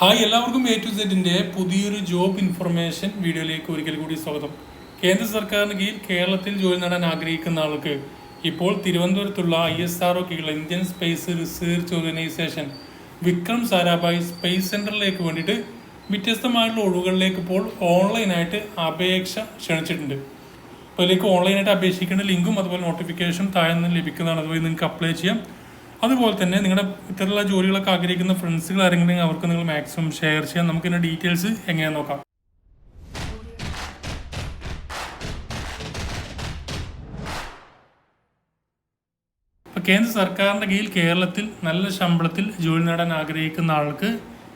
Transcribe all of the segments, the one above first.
Hi എല്ലാവർക്കും A to സെറ്റിന്റെ പുതിയൊരു ജോബ് ഇൻഫർമേഷൻ വീഡിയോയിലേക്ക് ഒരിക്കൽ കൂടി സ്വാഗതം. കേന്ദ്ര സർക്കാരിന് കീഴിൽ കേരളത്തിൽ ജോലി നേടാൻ ആഗ്രഹിക്കുന്ന ആൾക്ക് ഇപ്പോൾ തിരുവനന്തപുരത്തുള്ള ഐ എസ് ആർ കീഴിലുള്ള Indian space research organisation Vikram Sarabhai space സെന്ററിലേക്ക് വേണ്ടിയിട്ട് വ്യത്യസ്തമായിട്ടുള്ള ഒഴിവുകളിലേക്ക് ഇപ്പോൾ ഓൺലൈനായിട്ട് അപേക്ഷ ക്ഷണിച്ചിട്ടുണ്ട്. അപ്പോൾ ഇതിലേക്ക് ഓൺലൈനായിട്ട് അപേക്ഷിക്കേണ്ട ലിങ്കും അതുപോലെ നോട്ടിഫിക്കേഷൻ താഴെ നിന്ന് ലഭിക്കുന്നതാണ്. അതുപോലെ നിങ്ങൾക്ക് അപ്ലൈ ചെയ്യാം. അതുപോലെ തന്നെ നിങ്ങളുടെ ഇത്തരത്തിലുള്ള ജോലികളൊക്കെ ആഗ്രഹിക്കുന്ന ഫ്രണ്ട്സുകൾ ആരെങ്കിലും അവർക്ക് നിങ്ങൾ മാക്സിമം ഷെയർ ചെയ്യാം നമുക്ക് ഇതിന്റെ ഡീറ്റെയിൽസ് എങ്ങനെയാ നോക്കാം. കേന്ദ്ര സർക്കാരിന്റെ കീഴിൽ കേരളത്തിൽ നല്ല ശമ്പളത്തിൽ ജോലി നേടാൻ ആഗ്രഹിക്കുന്ന ആൾക്ക്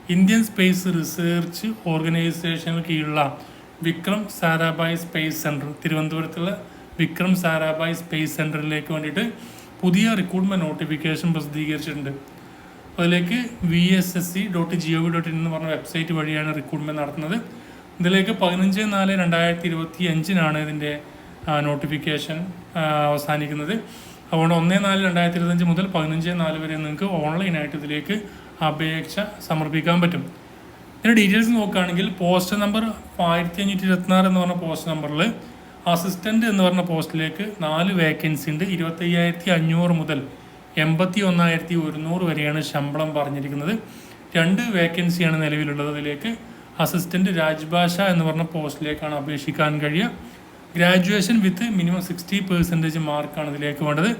ഇന്ത്യൻ സ്പേസ് റിസർച്ച് ഓർഗനൈസേഷന് കീഴിലുള്ള വിക്രം സാരാഭായ് സ്പേസ് സെന്റർ തിരുവനന്തപുരത്തുള്ള വിക്രം സാരാഭായ് സ്പേസ് സെന്ററിലേക്ക് വേണ്ടിയിട്ട് പുതിയ റിക്രൂട്ട്മെന്റ് നോട്ടിഫിക്കേഷൻ പ്രസിദ്ധീകരിച്ചിട്ടുണ്ട്. അതിലേക്ക് V S S C dot G O V dot in എന്ന് പറഞ്ഞ വെബ്സൈറ്റ് വഴിയാണ് റിക്രൂട്ട്മെന്റ് നടത്തുന്നത്. ഇതിലേക്ക് പതിനഞ്ച് നാല് രണ്ടായിരത്തി ഇരുപത്തി അഞ്ചിനാണ് ഇതിന്റെ നോട്ടിഫിക്കേഷൻ അവസാനിക്കുന്നത്. അതുകൊണ്ട് ഒന്ന് നാല് രണ്ടായിരത്തി ഇരുപത്തഞ്ച് മുതൽ പതിനഞ്ച് നാല് വരെ നിങ്ങൾക്ക് ഓൺലൈനായിട്ട് ഇതിലേക്ക് അപേക്ഷ സമർപ്പിക്കാൻ പറ്റും. ഇതിന്റെ ഡീറ്റെയിൽസ് നോക്കുകയാണെങ്കിൽ പോസ്റ്റ് നമ്പർ ആയിരത്തി അഞ്ഞൂറ്റി ഇരുപത്തിനാറ് എന്ന് പറഞ്ഞ പോസ്റ്റ് നമ്പറിൽ അസിസ്റ്റന്റ് എന്ന് പറഞ്ഞ പോസ്റ്റിലേക്ക് നാല് വേക്കൻസി ഉണ്ട് ഇരുപത്തയ്യായിരത്തി അഞ്ഞൂറ് മുതൽ എൺപത്തി ഒന്നായിരത്തി ഒരുന്നൂറ് വരെയാണ് ശമ്പളം പറഞ്ഞിരിക്കുന്നത്. രണ്ട് വേക്കൻസിയാണ് നിലവിലുള്ളത് അതിലേക്ക് അസിസ്റ്റന്റ് രാജ്ഭാഷ എന്ന് പറഞ്ഞ പോസ്റ്റിലേക്കാണ് അപേക്ഷിക്കാൻ കഴിയുക. Graduation with minimum sixty percentage മാർക്കാണ് ഇതിലേക്ക് വേണ്ടത്.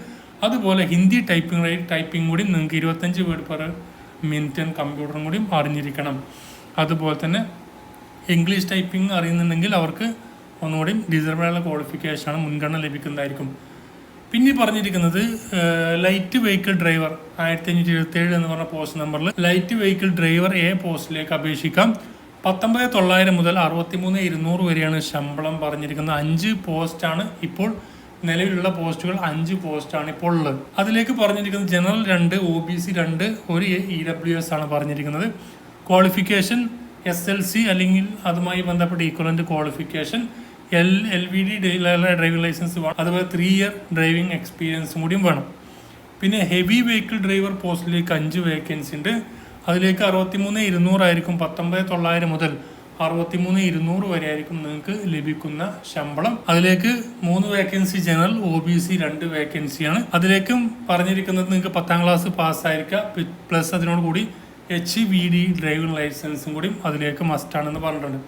അതുപോലെ ഹിന്ദി ടൈപ്പിംഗ് റേറ്റ് ടൈപ്പിംഗ് കൂടി നിങ്ങൾക്ക് ഇരുപത്തഞ്ച് വേർഡ് പെർ മിനിറ്റ് കമ്പ്യൂട്ടറും കൂടി അറിഞ്ഞിരിക്കണം. അതുപോലെ തന്നെ ഇംഗ്ലീഷ് ടൈപ്പിംഗ് അറിയുന്നുണ്ടെങ്കിൽ അവർക്ക് ഒന്നുകൂടി ഡിസർവേഡ് ക്വാളിഫിക്കേഷനാണ് മുൻഗണന ലഭിക്കുന്നതായിരിക്കും. പിന്നെ പറഞ്ഞിരിക്കുന്നത് ലൈറ്റ് വെഹിക്കിൾ ഡ്രൈവർ ആയിരത്തി അഞ്ഞൂറ്റി എഴുപത്തി ഏഴ് എന്ന് പറഞ്ഞ പോസ്റ്റ് നമ്പറിൽ ലൈറ്റ് വെഹിക്കിൾ ഡ്രൈവർ എ പോസ്റ്റിലേക്ക് അപേക്ഷിക്കാം. പത്തൊമ്പത് തൊള്ളായിരം മുതൽ അറുപത്തി മൂന്ന് ഇരുന്നൂറ് വരെയാണ് ശമ്പളം പറഞ്ഞിരിക്കുന്നത്. അഞ്ച് പോസ്റ്റാണ് ഇപ്പോൾ നിലവിലുള്ള പോസ്റ്റുകൾ അഞ്ച് പോസ്റ്റാണ് ഇപ്പോൾ ഉള്ളത്. അതിലേക്ക് പറഞ്ഞിരിക്കുന്നത് ജനറൽ രണ്ട് ഒ ബി സി രണ്ട് ഒരു ഇ ഡബ്ല്യു എസ് ആണ് പറഞ്ഞിരിക്കുന്നത്. ക്വാളിഫിക്കേഷൻ എസ് എൽ സി അല്ലെങ്കിൽ അതുമായി ബന്ധപ്പെട്ട equivalent qualification L L V D driving licence വേണം. അതുപോലെ ത്രീ ഇയർ ഡ്രൈവിംഗ് എക്സ്പീരിയൻസും കൂടിയും വേണം. പിന്നെ ഹെവി വെഹിക്കിൾ ഡ്രൈവർ പോസ്റ്റിലേക്ക് അഞ്ച് വേക്കൻസി ഉണ്ട്. അതിലേക്ക് അറുപത്തിമൂന്ന് ഇരുന്നൂറായിരിക്കും പത്തൊമ്പത് തൊള്ളായിരം മുതൽ അറുപത്തിമൂന്ന് ഇരുന്നൂറ് വരെ ആയിരിക്കും നിങ്ങൾക്ക് ലഭിക്കുന്ന ശമ്പളം. അതിലേക്ക് മൂന്ന് vacancy general O B C രണ്ട് വേക്കൻസിയാണ് അതിലേക്കും പറഞ്ഞിരിക്കുന്നത് നിങ്ങൾക്ക് പത്താം ക്ലാസ് പാസ്സായിരിക്കുക പ്ലസ് അതിനോട് കൂടി എച്ച് വി ഡി ഡ്രൈവിംഗ് ലൈസൻസും കൂടിയും അതിലേക്ക് മസ്റ്റാണെന്ന് പറഞ്ഞിട്ടുണ്ട്.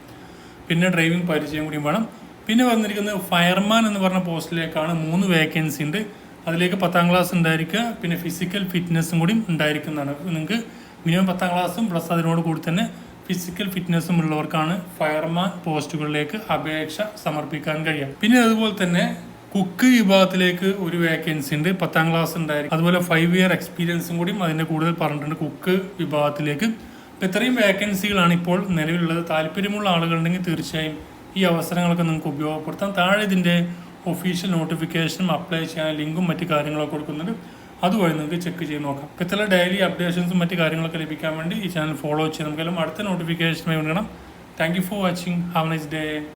പിന്നെ ഡ്രൈവിംഗ് പരിചയം കൂടിയും വേണം. പിന്നെ വന്നിരിക്കുന്നത് ഫയർമാൻ എന്ന് പറഞ്ഞ പോസ്റ്റിലേക്കാണ് മൂന്ന് വേക്കൻസി ഉണ്ട്. അതിലേക്ക് പത്താം ക്ലാസ് ഉണ്ടായിരിക്കുക പിന്നെ ഫിസിക്കൽ ഫിറ്റ്നസ്സും കൂടി ഉണ്ടായിരിക്കുന്നതാണ്. നിങ്ങൾക്ക് മിനിമം പത്താം ക്ലാസ്സും പ്ലസ് അതിനോട് കൂടി തന്നെ ഫിസിക്കൽ ഫിറ്റ്നസ്സും ഉള്ളവർക്കാണ് ഫയർമാൻ പോസ്റ്റുകളിലേക്ക് അപേക്ഷ സമർപ്പിക്കാൻ കഴിയുക. പിന്നെ അതുപോലെ തന്നെ കുക്ക് വിഭാഗത്തിലേക്ക് ഒരു വേക്കൻസി ഉണ്ട് പത്താം ക്ലാസ് ഉണ്ടായിരിക്കും. അതുപോലെ ഫൈവ് ഇയർ എക്സ്പീരിയൻസും കൂടി അതിന്റെ കൂടുതൽ പറഞ്ഞിട്ടുണ്ട് കുക്ക് വിഭാഗത്തിലേക്ക്. ഇത്രയും വേക്കൻസികളാണ് ഇപ്പോൾ നിലവിലുള്ളത്. താല്പര്യമുള്ള ആളുകളുണ്ടെങ്കിൽ തീർച്ചയായും ഈ അവസരങ്ങളൊക്കെ നിങ്ങൾക്ക് ഉപയോഗപ്പെടുത്താം. താഴെ ഇതിന്റെ ഒഫീഷ്യൽ നോട്ടിഫിക്കേഷനും അപ്ലൈ ചെയ്യാൻ ലിങ്കും മറ്റു കാര്യങ്ങളൊക്കെ കൊടുക്കുന്നുണ്ട്. അതുവഴി നിങ്ങൾക്ക് ചെക്ക് ചെയ്ത് നോക്കാം. ഇത്തരം ഡെയിലി അപ്ഡേഷൻസും മറ്റു കാര്യങ്ങളൊക്കെ ലഭിക്കാൻ വേണ്ടി ഈ ചാനൽ ഫോളോ ചെയ്യാം നമുക്കെല്ലാം അടുത്ത നോട്ടിഫിക്കേഷനുമായി വേണം thank you for watching have nice day